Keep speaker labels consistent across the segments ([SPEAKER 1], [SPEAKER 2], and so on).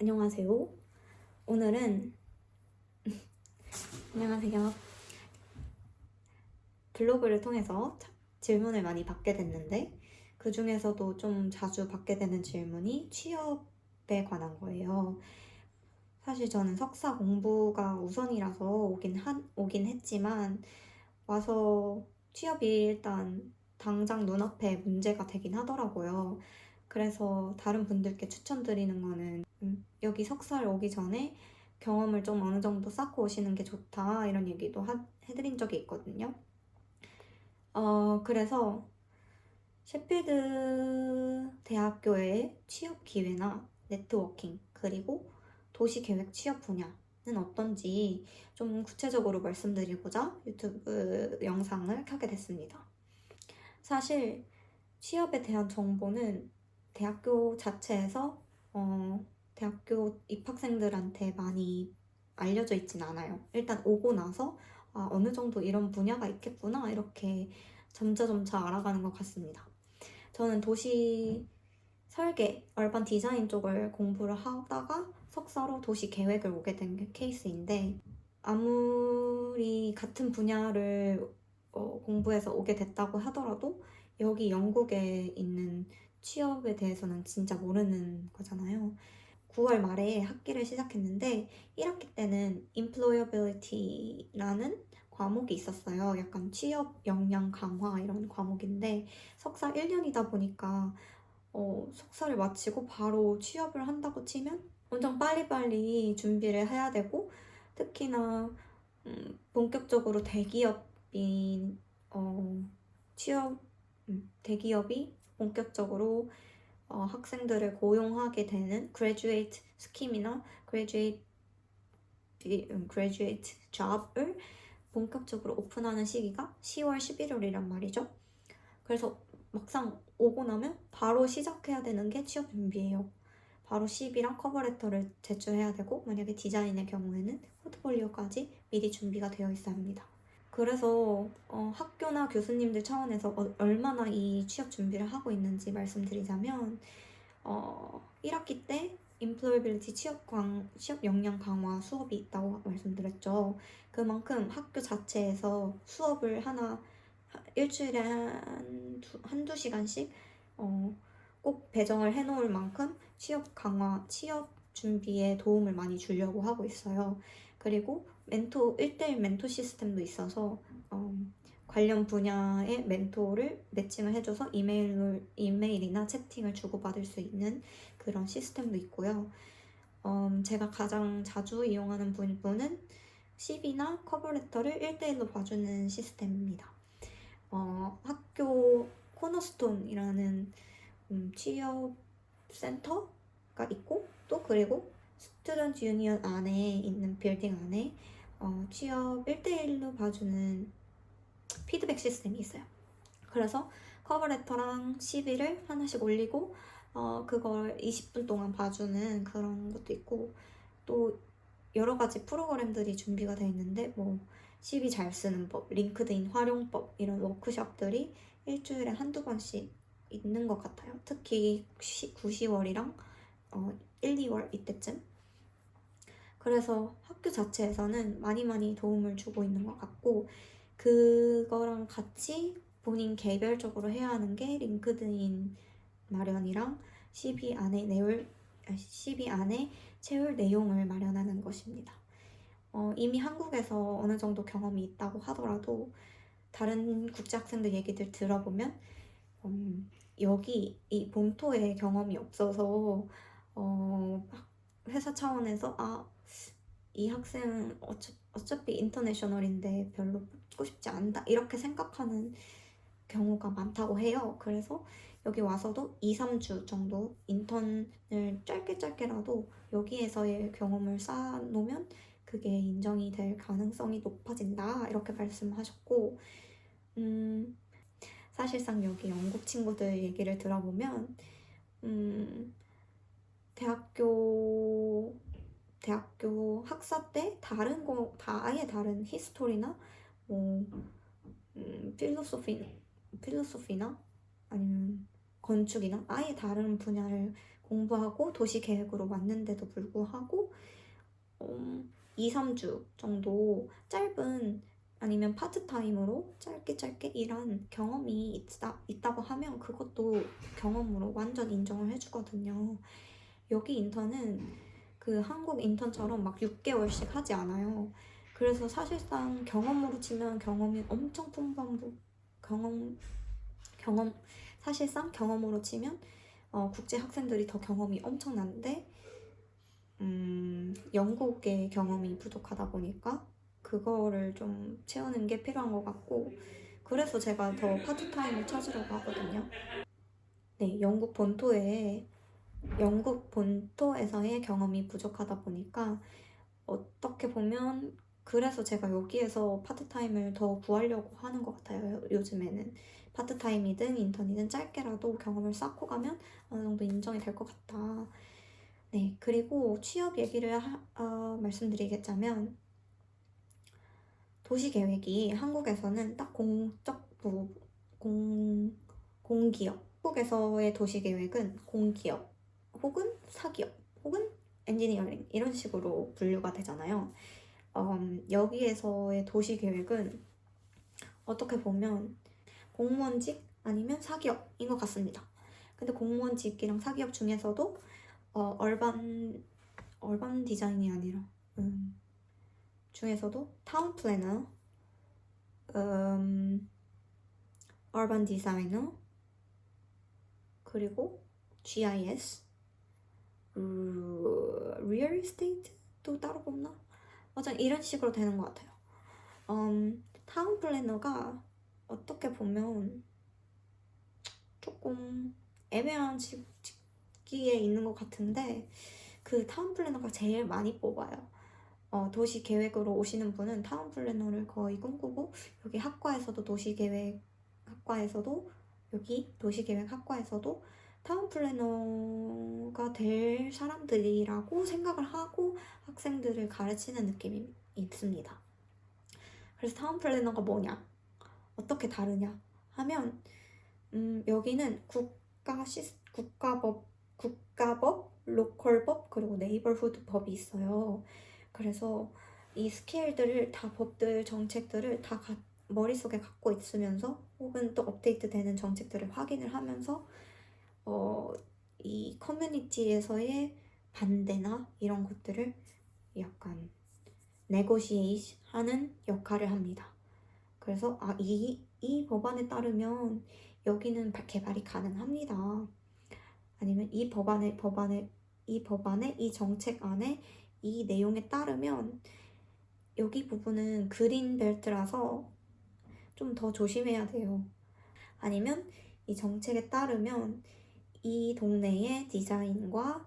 [SPEAKER 1] 안녕하세요. 오늘은 안녕하세요. 블로그를 통해서 자- 질문을 많이 받게 됐는데 그 중에서도 좀 자주 받게 되는 질문이 취업에 관한 거예요. 사실 저는 석사 공부가 우선이라서 오긴 한 오긴 했지만 와서 취업이 일단 당장 눈앞에 문제가 되긴 하더라고요. 그래서 다른 분들께 추천드리는 거는 음, 여기 석사를 오기 전에 경험을 좀 어느 정도 쌓고 오시는 게 좋다 이런 얘기도 하- 해드린 적이 있거든요. 어, 그래서 셰필드 대학교의 취업 기회나 네트워킹 그리고 도시 계획 취업 분야는 어떤지 좀 구체적으로 말씀드리고자 유튜브 영상을 켜게 됐습니다. 사실 취업에 대한 정보는 대학교 자체에서 어, 대학교 입학생들한테 많이 알려져 있진 않아요. 일단 오고 나서 아, 어느 정도 이런 분야가 있겠구나 이렇게 점차점차 알아가는 것 같습니다. 저는 도시 설계, 얼반 디자인 쪽을 공부를 하다가 석사로 도시 계획을 오게 된 케이스인데 아무리 같은 분야를 어, 공부해서 오게 됐다고 하더라도 여기 영국에 있는 취업에 대해서는 진짜 모르는 거잖아요. 9월 말에 학기를 시작했는데 1학기 때는 employability라는 과목이 있었어요. 약간 취업 역량 강화 이런 과목인데 석사 1년이다 보니까 어, 석사를 마치고 바로 취업을 한다고 치면 엄청 빨리빨리 준비를 해야 되고 특히나 음, 본격적으로 대기업이 어, 취업 음, 대기업이 본격적으로 어, 학생들을 고용하게 되는 graduate 스킴이나 graduate 음, graduate job을 본격적으로 오픈하는 시기가 10월 11월이란 말이죠. 그래서 막상 오고 나면 바로 시작해야 되는 게 취업 준비예요. 바로 CV랑 커버레터를 제출해야 되고 만약에 디자인의 경우에는 포트폴리오까지 미리 준비가 되어 있어야 합니다. 그래서 어, 학교나 교수님들 차원에서 어- 얼마나 이 취업 준비를 하고 있는지 말씀드리자면 어, 1학기 때 employability 취업 강 취업 역량 강화 수업이 있다고 말씀드렸죠. 그만큼 학교 자체에서 수업을 하나 하- 일주일에 한 두 한두 시간씩 어, 꼭 배정을 해놓을 만큼 취업 강화, 취업 준비에 도움을 많이 주려고 하고 있어요. 그리고 멘토, 1대1 멘토 시스템도 있어서 어, 관련 분야의 멘토를 매칭을 해줘서 이메일로, 이메일이나 채팅을 주고받을 수 있는 그런 시스템도 있고요. 음, 제가 가장 자주 이용하는 부분은 CV나 커버레터를 1대1로 봐주는 시스템입니다. 어, 학교 코너스톤이라는 음, 취업 센터가 있고 또 그리고 스튜던트 유니언 안에 있는 빌딩 안에 어, 취업 1대1로 봐주는 피드백 시스템이 있어요. 그래서 커버레터랑 CV를 하나씩 올리고 어, 그걸 20분 동안 봐주는 그런 것도 있고 또 여러 가지 프로그램들이 준비가 되어 있는데 뭐 CV 잘 쓰는 법, 링크드인 활용법 이런 워크숍들이 일주일에 한두 번씩 있는 것 같아요. 특히 9, 10월이랑 어, 1, 2월 이때쯤. 그래서 학교 자체에서는 많이 많이 도움을 주고 있는 것 같고 그거랑 같이 본인 개별적으로 해야 하는 게 링크드인 마련이랑 CV 안에 내용 CV 안에 채울 내용을 마련하는 것입니다. 어, 이미 한국에서 어느 정도 경험이 있다고 하더라도 다른 국제 학생들 얘기들 들어보면 음, 여기 이 본토에 경험이 없어서 어, 회사 차원에서 아, 이 학생은 어차, 어차피 인터내셔널인데 별로 뽑고 싶지 않다 이렇게 생각하는 경우가 많다고 해요. 그래서 여기 와서도 2, 3주 정도 인턴을 짧게 짧게라도 여기에서의 경험을 쌓아놓으면 그게 인정이 될 가능성이 높아진다 이렇게 말씀하셨고 음, 사실상 여기 영국 친구들 얘기를 들어보면 음, 대학교 대학교 학사 때 다른 거 다 아예 다른 히스토리나 뭐 음, 필로소피 필로소피나 아니면 건축이나 아예 다른 분야를 공부하고 도시 계획으로 왔는데도 불구하고 음, 2, 3주 정도 짧은 아니면 파트타임으로 짧게 짧게 일한 경험이 있다, 있다고 하면 그것도 경험으로 완전 인정을 해주거든요. 여기 인턴은 그 한국 인턴처럼 막 6개월씩 하지 않아요. 그래서 사실상 경험으로 치면 경험이 엄청 풍부한 부- 경험 경험 사실상 경험으로 치면 어, 국제 학생들이 더 경험이 엄청난데 음, 영국의 경험이 부족하다 보니까 그거를 좀 채우는 게 필요한 것 같고 그래서 제가 더 파트타임을 찾으려고 하거든요. 네, 영국 본토에 영국 본토에서의 경험이 부족하다 보니까 어떻게 보면 그래서 제가 여기에서 파트타임을 더 구하려고 하는 것 같아요. 요즘에는 파트타임이든 인턴이든 짧게라도 경험을 쌓고 가면 어느 정도 인정이 될 것 같다. 네, 그리고 취업 얘기를 하- 어, 말씀드리겠자면 도시 계획이 한국에서는 딱 공적 부, 공, 공기업, 한국에서의 도시 계획은 공기업 혹은 사기업 혹은 엔지니어링 이런 식으로 분류가 되잖아요. 음, 여기에서의 도시 계획은 어떻게 보면 공무원직 아니면 사기업인 것 같습니다. 근데 공무원직이랑 사기업 중에서도 어, 얼반 얼반 디자인이 아니라 음, 중에서도 타운 플래너, 음, 얼반 디자이너, 그리고 GIS, 리얼 이스테이트도 따로 뽑나? 맞아 이런 식으로 되는 것 같아요. 음, 타운 플래너가 어떻게 보면 조금 애매한 직, 직기에 있는 것 같은데 그 타운 플래너가 제일 많이 뽑아요. 어, 도시 계획으로 오시는 분은 타운 플래너를 거의 꿈꾸고 여기 학과에서도 도시 계획 학과에서도 여기 도시 계획 학과에서도 타운 플래너가 될 사람들이라고 생각을 하고 학생들을 가르치는 느낌이 있습니다. 그래서 타운 플래너가 뭐냐? 어떻게 다르냐? 하면 음, 여기는 국가 시 국가법, 국가법, 로컬법 그리고 네이버후드 법이 있어요. 그래서 이 스케일들을 다 법들, 정책들을 다 가, 머릿속에 갖고 있으면서 혹은 또 업데이트되는 정책들을 확인을 하면서 어, 이 커뮤니티에서의 반대나 이런 것들을 약간 네고시에이션 하는 역할을 합니다. 그래서 아, 이, 이 법안에 따르면 여기는 바- 개발이 가능합니다. 아니면 이 법안에 법안에 이 법안에 이 정책 안에 이 내용에 따르면 여기 부분은 그린 벨트라서 좀 더 조심해야 돼요. 아니면 이 정책에 따르면 이 동네의 디자인과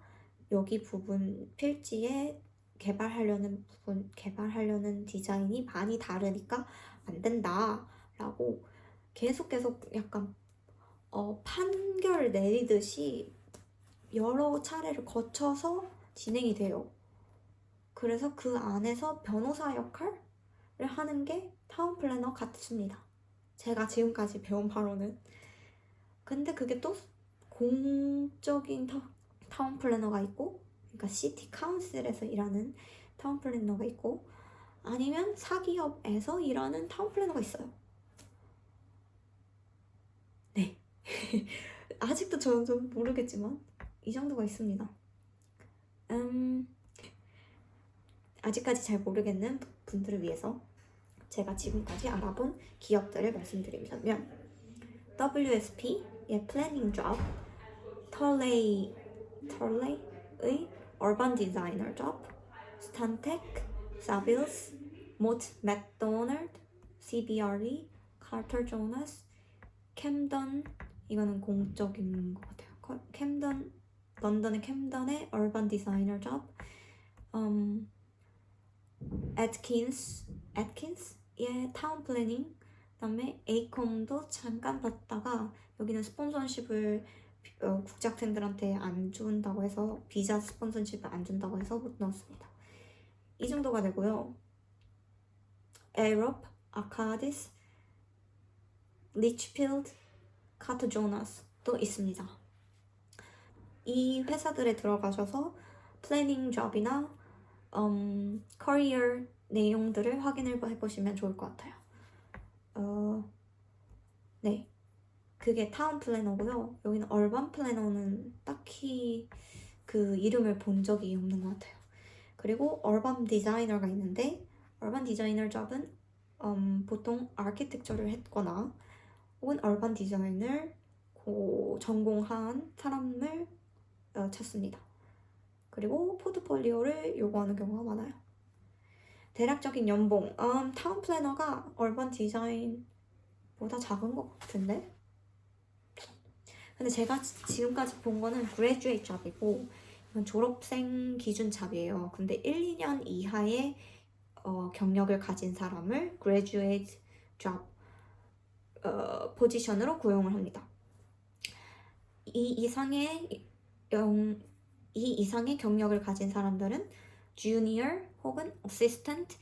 [SPEAKER 1] 여기 부분 필지에 개발하려는 부분 개발하려는 디자인이 많이 다르니까 안 된다라고 계속 계속 약간 어, 판결 내리듯이 여러 차례를 거쳐서 진행이 돼요. 그래서 그 안에서 변호사 역할을 하는 게 타운 플래너 같습니다. 제가 지금까지 배운 바로는. 근데 그게 또 공적인 타, 타운 플래너가 있고, 그러니까 시티 카운슬에서 일하는 타운 플래너가 있고, 아니면 사기업에서 일하는 타운 플래너가 있어요. 네. 아직도 저는 좀 모르겠지만, 이 정도가 있습니다. 음, 아직까지 잘 모르겠는 분들을 위해서 제가 지금까지 알아본 기업들을 말씀드리면 WSP, 의 플래닝 잡, 털레이, 털레이의 얼반 디자이너 잡, 스탄테크, 사빌스, 모트 맥도널드, CBRE, 카터 조나스, 캠던 이거는 공적인 것 같아요. 커- 캠던 런던의 캠던의 잡, 음, 애트킨스, 애트킨스의 타운 플래닝, 그다음에 에이콤도 잠깐 봤다가 여기는 스폰서십을 어, 국제학생들한테 안 준다고 해서 비자 스폰서십을 안 준다고 해서 못 넣었습니다. 이 정도가 되고요. 에럽, 아카디스, 리치필드, 카트 조나스도 있습니다. 이 회사들에 들어가셔서 플래닝 잡이나 음, 커리어 내용들을 확인을 해보시면 좋을 것 같아요. 어, 네. 그게 타운 플래너고요. 여기는 얼반 플래너는 딱히 그 이름을 본 적이 없는 것 같아요. 그리고 얼반 디자이너가 있는데 얼반 디자이너 잡은 음, 보통 아키텍처를 했거나 혹은 얼반 디자인을 고 전공한 사람을 어, 찾습니다. 그리고 포트폴리오를 요구하는 경우가 많아요. 대략적인 연봉, 음, 타운 플래너가 얼반 디자인보다 작은 것 같은데? 근데 제가 지- 지금까지 본 거는 그레듀에이트 잡이고 이건 졸업생 기준 잡이에요. 근데 1, 2년 이하의 어, 경력을 가진 사람을 graduate job 어, 포지션으로 고용을 합니다. 이 이상의 영, 이 이상의 경력을 가진 사람들은 junior 혹은 assistant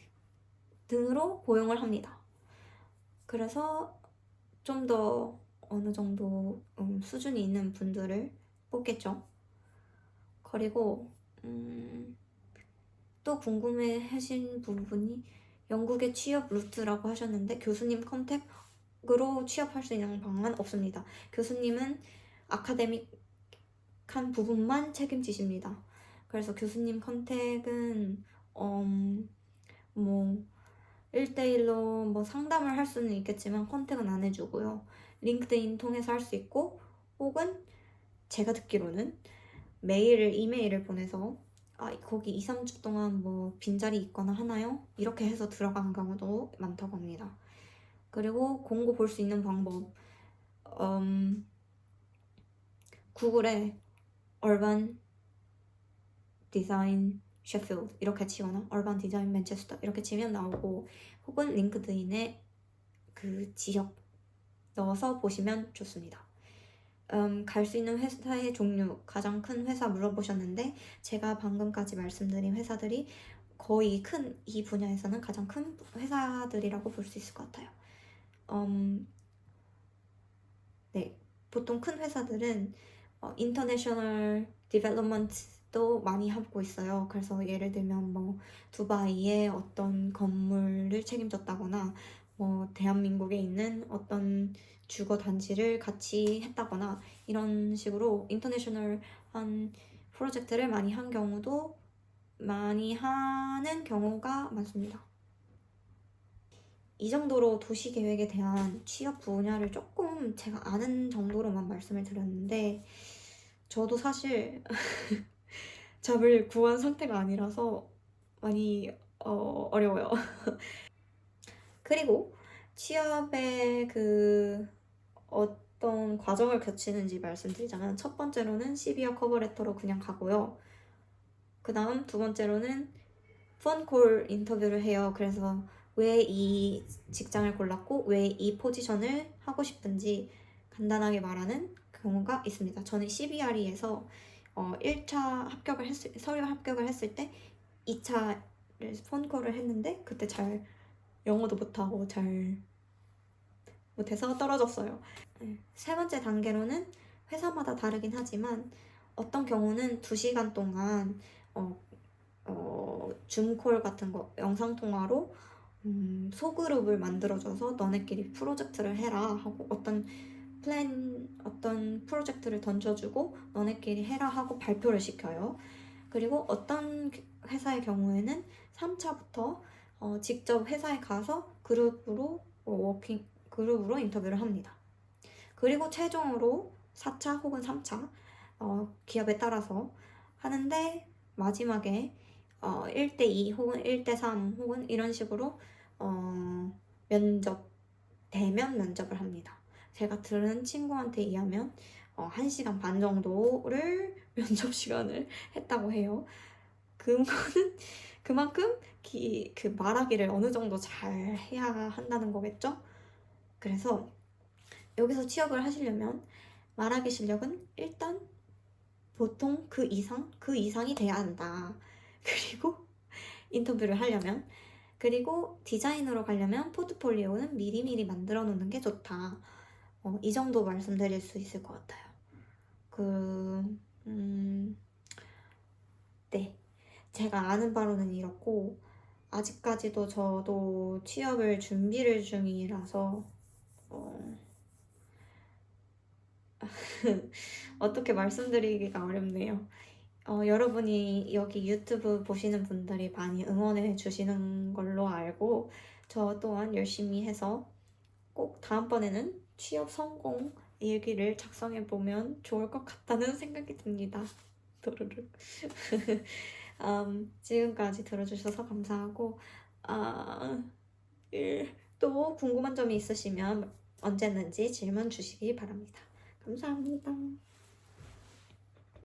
[SPEAKER 1] 등으로 고용을 합니다. 그래서 좀 더 어느 정도 음, 수준이 있는 분들을 뽑겠죠. 그리고 음, 또 궁금해 하신 부분이 영국의 취업 루트라고 하셨는데 교수님 컨택으로 취업할 수 있는 방법은 없습니다. 교수님은 아카데믹한 부분만 책임지십니다. 그래서 교수님 컨택은 음, 뭐 1대1로 뭐 상담을 할 수는 있겠지만 컨택은 안 해주고요. 링크드인 통해서 할 수 있고 혹은 제가 듣기로는 메일을 이메일을 보내서 아 거기 2, 3주 동안 뭐 빈자리 있거나 하나요? 이렇게 해서 들어간 경우도 많다고 합니다. 그리고 공고 볼 수 있는 방법 음, 구글에 얼반 디자인 셰필드 이렇게 치거나 얼반 디자인 맨체스터 이렇게 치면 나오고 혹은 링크드인에 그 지역 넣어서 보시면 좋습니다. 음, 갈 수 있는 회사의 종류 가장 큰 회사 물어보셨는데 제가 방금까지 말씀드린 회사들이 거의 큰 이 분야에서는 가장 큰 회사들이라고 볼 수 있을 것 같아요. 음, 네, 보통 큰 회사들은 어, 인터내셔널 디벨롭먼트도 많이 하고 있어요. 그래서 예를 들면 뭐 두바이의 어떤 건물을 책임졌다거나 뭐 대한민국에 있는 어떤 주거 단지를 같이 했다거나 이런 식으로 인터내셔널한 프로젝트를 많이 한 경우도 많이 하는 경우가 많습니다. 이 정도로 도시 계획에 대한 취업 분야를 조금 제가 아는 정도로만 말씀을 드렸는데 저도 사실 잡을 구한 상태가 아니라서 많이 어, 어려워요. 그리고 취업의 그 어떤 과정을 거치는지 말씀드리자면 첫 번째로는 12월 커버레터로 그냥 가고요. 그 다음 두 번째로는 폰콜 인터뷰를 해요. 그래서 왜 이 직장을 골랐고 왜 이 포지션을 하고 싶은지 간단하게 말하는 경우가 있습니다. 저는 CBRE에서 어, 1차 합격을 했을 서류 합격을 했을 때 2차를 폰콜을 했는데 그때 잘 영어도 못하고 잘 못해서 떨어졌어요. 네. 세 번째 단계로는 회사마다 다르긴 하지만 어떤 경우는 2시간 동안 어, 어, 줌콜 같은 거 영상통화로 음, 소그룹을 만들어줘서 너네끼리 프로젝트를 해라 하고 어떤 플랜 어떤 프로젝트를 던져주고 너네끼리 해라 하고 발표를 시켜요. 그리고 어떤 회사의 경우에는 3차부터 어, 직접 회사에 가서 그룹으로 어, 워킹 그룹으로 인터뷰를 합니다. 그리고 최종으로 4차 혹은 3차 어, 기업에 따라서 하는데 마지막에 어, 1대2 혹은 1대3 혹은 이런 식으로 어, 면접 대면 면접을 합니다. 제가 들은 친구한테 의하면 어, 1시간 반 정도를 면접 시간을 했다고 해요. 그거는 그만큼 기, 그 말하기를 어느 정도 잘 해야 한다는 거겠죠? 그래서 여기서 취업을 하시려면 말하기 실력은 일단 보통 그 이상, 그 이상이 돼야 한다. 그리고 인터뷰를 하려면 그리고 디자인으로 가려면 포트폴리오는 미리미리 만들어 놓는 게 좋다. 어, 이 정도 말씀드릴 수 있을 것 같아요. 그, 음, 네. 제가 아는 바로는 이렇고, 아직까지도 저도 취업을 준비를 중이라서, 어, 어떻게 말씀드리기가 어렵네요. 어, 여러분이 여기 유튜브 보시는 분들이 많이 응원해 주시는 걸로 알고, 저 또한 열심히 해서 꼭 다음번에는 취업 성공 일기를 작성해 보면 좋을 것 같다는 생각이 듭니다. 도르륵. 음, 지금까지 들어주셔서 감사하고, 아, 예, 또 궁금한 점이 있으시면 언제든지 질문 주시기 바랍니다. 감사합니다.